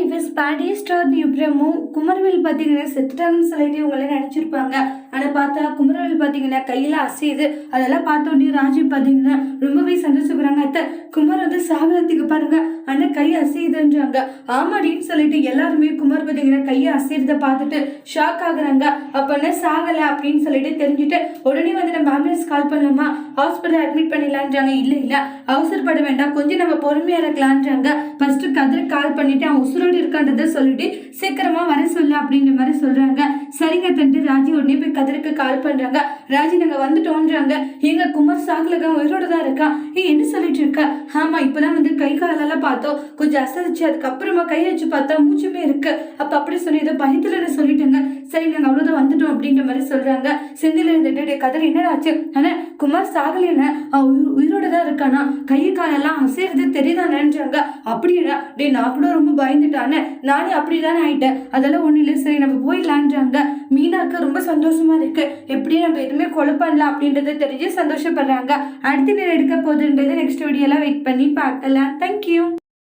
இவஸ் Bedi star அப்புறமும் குமரவேல் பார்த்தீங்கன்னா செத்துட்டாங்கன்னு சொல்லிட்டு இவங்க நினச்சிருப்பாங்க ஆனால் பார்த்தா குமரவேல் பார்த்தீங்கன்னா கையில் அசையுது அதெல்லாம் பார்த்த உடனே ராஜீவ் பார்த்தீங்கன்னா ரொம்பவே சந்தோஷப்படுறாங்க அத்தை குமார் வந்து சாகரத்துக்கு பாருங்க ஆனால் கை அசையுதுன்றாங்க ஆமாடின்னு சொல்லிட்டு எல்லாருமே குமார் பார்த்தீங்கன்னா கையை அசைறத பார்த்துட்டு ஷாக் ஆகுறாங்க அப்போனா சாகலை அப்படின்னு சொல்லிட்டு தெரிஞ்சுட்டு உடனே வந்து நம்ம ஆம்புலன்ஸ் கால் பண்ணலாமா ஹாஸ்பிட்டல் அட்மிட் பண்ணிடலான்றாங்க இல்லை இல்லை அவசரப்பட வேண்டாம் கொஞ்சம் நம்ம பொறுமையாக இருக்கலான்றாங்க ஃபர்ஸ்ட் கதிர கால் பண்ணிட்டு அவன் உயிரோடு இருக்கான்றதை சொல்லிட்டு சீக்கிரமா வர சொல்லு அப்படின்ற மாதிரி சொல்றாங்க. சரிங்க தண்டு ராஜி உடனே போய் கதிருக்கு கால் பண்றாங்க. ராஜி நாங்க வந்துட்டோன்றாங்க. எங்க குமார் சாகுலக உயிரோட தான் இருக்கா? ஏ என்ன சொல்லிட்டு இருக்க? ஆமா இப்பதான் வந்து கை காலெல்லாம் பார்த்தோம். கொஞ்சம் அசதிச்சு அதுக்கப்புறமா கை வச்சு பார்த்தா மூச்சுமே இருக்கு. அப்ப அப்படி சொல்லி ஏதோ பயத்துல சொல்லிட்டாங்க. சரி நாங்கள் அவ்வளோதான் வந்துட்டோம் அப்படின்ற மாதிரி சொல்கிறாங்க செந்தில் இருந்துட்டு "டேய், கதிர் என்னடா ஆச்சு குமார் சாகலைன்னு அவன் உயிர் உயிரோட தான் இருக்கானா? கை காலெல்லாம் அசைறது தெரியுதானேன்றாங்க. அப்படியா? டேய் நான் கூட ரொம்ப பயந்துட்டானே நானே அப்படி தானே ஆயிட்டேன். அதெல்லாம் ஒன்றும் இல்லை சரி நம்ம போயிடலான்றாங்க. மீனாக்கு ரொம்ப சந்தோஷமா இருக்கு. எப்படி நம்ம எதுவுமே கொலை பண்ணல அப்படின்றத தெரிஞ்சு சந்தோஷப்படுறாங்க. அடுத்த நேரம் எடுக்க போகுதுன்றது நெக்ஸ்ட் வீடியோலாம் வெயிட் பண்ணி பார்க்கலாம். தேங்க்யூ